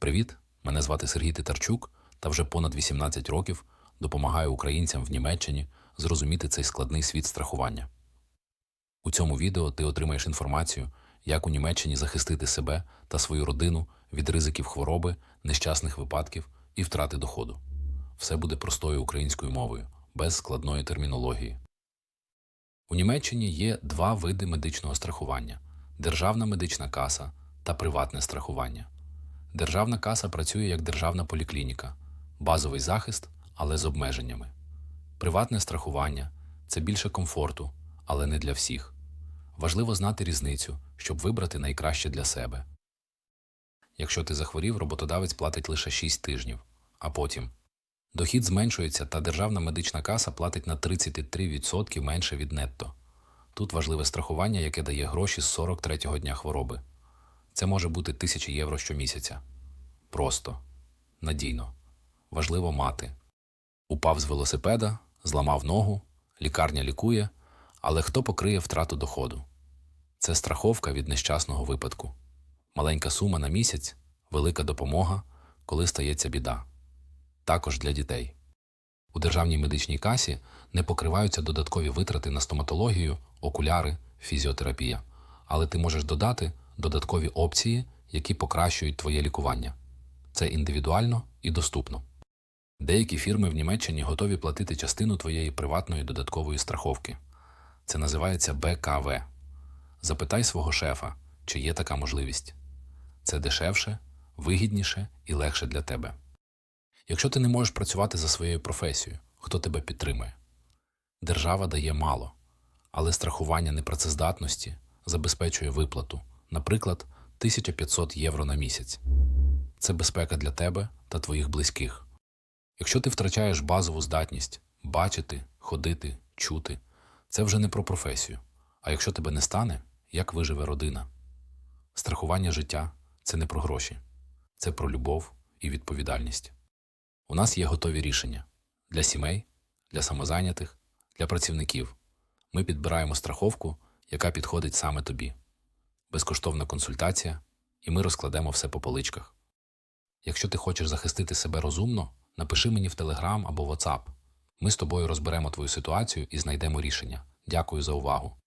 Привіт! Мене звати Сергій Титарчук та вже понад 18 років допомагаю українцям в Німеччині зрозуміти цей складний світ страхування. У цьому відео ти отримаєш інформацію, як у Німеччині захистити себе та свою родину від ризиків хвороби, нещасних випадків і втрати доходу. Все буде простою українською мовою, без складної термінології. У Німеччині є два види медичного страхування: державна медична каса та приватне страхування. Державна каса працює як державна поліклініка, базовий захист, але з обмеженнями. Приватне страхування це більше комфорту, але не для всіх. Важливо знати різницю, щоб вибрати найкраще для себе. Якщо ти захворів, роботодавець платить лише 6 тижнів, а потім дохід зменшується, та державна медична каса платить на 33% менше від нетто. Тут важливе страхування, яке дає гроші з 43-го дня хвороби. Це може бути тисячі євро щомісяця. Просто, надійно. Важливо мати. Упав з велосипеда, зламав ногу, лікарня лікує, але хто покриє втрату доходу? Це страховка від нещасного випадку. Маленька сума на місяць, велика допомога, коли стається біда. Також для дітей. У державній медичній касі не покриваються додаткові витрати на стоматологію, окуляри, фізіотерапія, але ти можеш додати додаткові опції, які покращують твоє лікування. Це індивідуально і доступно. Деякі фірми в Німеччині готові платити частину твоєї приватної додаткової страховки. Це називається БКВ. Запитай свого шефа, чи є така можливість. Це дешевше, вигідніше і легше для тебе. Якщо ти не можеш працювати за своєю професією, хто тебе підтримує? Держава дає мало, але страхування непрацездатності забезпечує виплату, наприклад, 1500 євро на місяць. Це безпека для тебе та твоїх близьких. Якщо ти втрачаєш базову здатність бачити, ходити, чути, це вже не про професію. А якщо тебе не стане, як виживе родина? Страхування життя це не про гроші, це про любов і відповідальність. У нас є готові рішення для сімей, для самозайнятих, для працівників. Ми підбираємо страховку, яка підходить саме тобі. Безкоштовна консультація, і ми розкладемо все по поличках. Якщо ти хочеш захистити себе розумно, напиши мені в Telegram або WhatsApp. Ми з тобою розберемо твою ситуацію і знайдемо рішення. Дякую за увагу.